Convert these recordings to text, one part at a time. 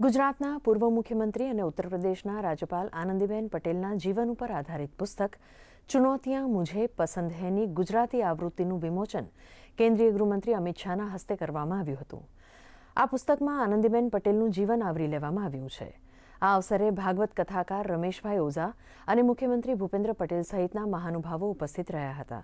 ગુજરાતના પૂર્વ મુખ્યમંત્રી અને ઉત્તર પ્રદેશના રાજ્યપાલ આનંદીબેન પટેલના જીવન ઉપર આધારિત પુસ્તક, ચુનૌતિયાં મુજે પસંદ હૈની ગુજરાતી આવૃત્તિનું વિમોચન કેન્દ્રીય ગૃહમંત્રી અમિત શાહના હસ્તે કરવામાં આવ્યું હતું. આ પુસ્તકમાં આનંદીબેન પટેલનું જીવન આવરી લેવામાં આવ્યું છે. આ અવસરે ભાગવત કથાકાર રમેશભાઈ ઓઝા અને મુખ્યમંત્રી ભૂપેન્દ્ર પટેલ સહિતના મહાનુભાવો ઉપસ્થિત રહ્યા હતા.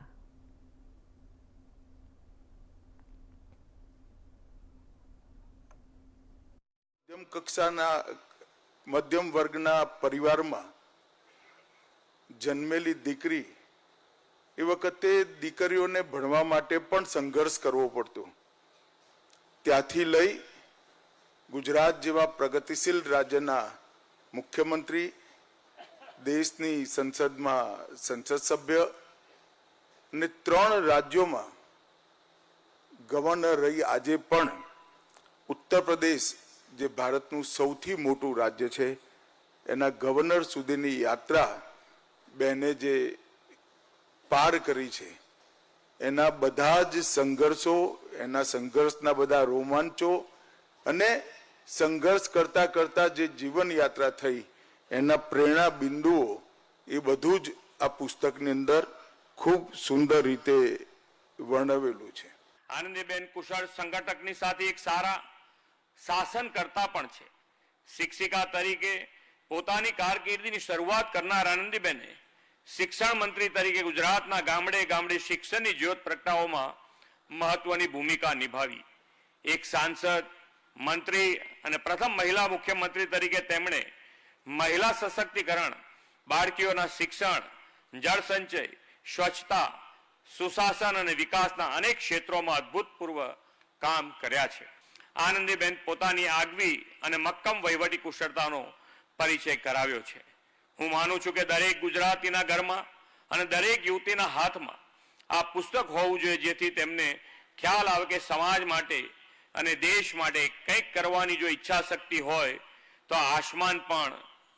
કક્ષાના મધ્યમ વર્ગના પરિવારમાં જન્મેલી દીકરી એ વખતે દીકરીઓને ભણવા માટે પણ સંઘર્ષ કરવો પડતો. ત્યાંથી લઈ ગુજરાત જેવા પ્રગતિશીલ રાજ્યના મુખ્યમંત્રી, દેશની સંસદમાં સંસદ સભ્ય અને ત્રણ રાજ્યોમાં ગવર્નર રહી આજે પણ ઉત્તર પ્રદેશ જે ભારતનું સૌથી મોટું રાજ્ય છે, એના ગવર્નર સુધીની યાત્રા બેને જે પાર કરી છે, એના બધા જ સંઘર્ષો, એના સંઘર્ષના બધા રોમાંચો અને સંઘર્ષ કરતા કરતા જે જીવન યાત્રા થઈ, એના પ્રેરણા બિંદુઓ એ બધું જ આ પુસ્તકની અંદર ખૂબ સુંદર રીતે વર્ણવેલું છે. આનંદીબેન કુશળ સંગઠકની સાથે એક સારા શાસનકર્તા પણ છે. શિક્ષિકા તરીકે પોતાની કારકિર્દીની શરૂઆત કરનાર આનંદીબેને શિક્ષણ મંત્રી તરીકે ગુજરાતના ગામડે ગામડે શિક્ષણની જ્યોત પ્રગટાવવામાં મહત્વની ભૂમિકા નિભાવી. એક સાંસદ, મંત્રી અને પ્રથમ મહિલા મુખ્યમંત્રી તરીકે તેમણે મહિલા સશક્તિકરણ, બાળકીઓના શિક્ષણ, જળ સંચય, સ્વચ્છતા, સુશાસન અને વિકાસના અનેક ક્ષેત્રોમાં અદભૂતપૂર્વ કામ કર્યા છે. આનંદીબેન પોતાની આગવી અને મક્કમ વહીવટી કુશળતાનો પરિચય કરાવ્યો છે. હું માનું છું કે દરેક ગુજરાતીના ઘરમાં અને દરેક યુવતીના હાથમાં આ પુસ્તક હોવું જોઈએ, જેથી તેમને ખ્યાલ આવે કે સમાજ માટે અને દેશ માટે કંઈક કરવાની જો ઈચ્છા શક્તિ હોય, તો આસમાન પણ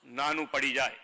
નાનું પડી જાય.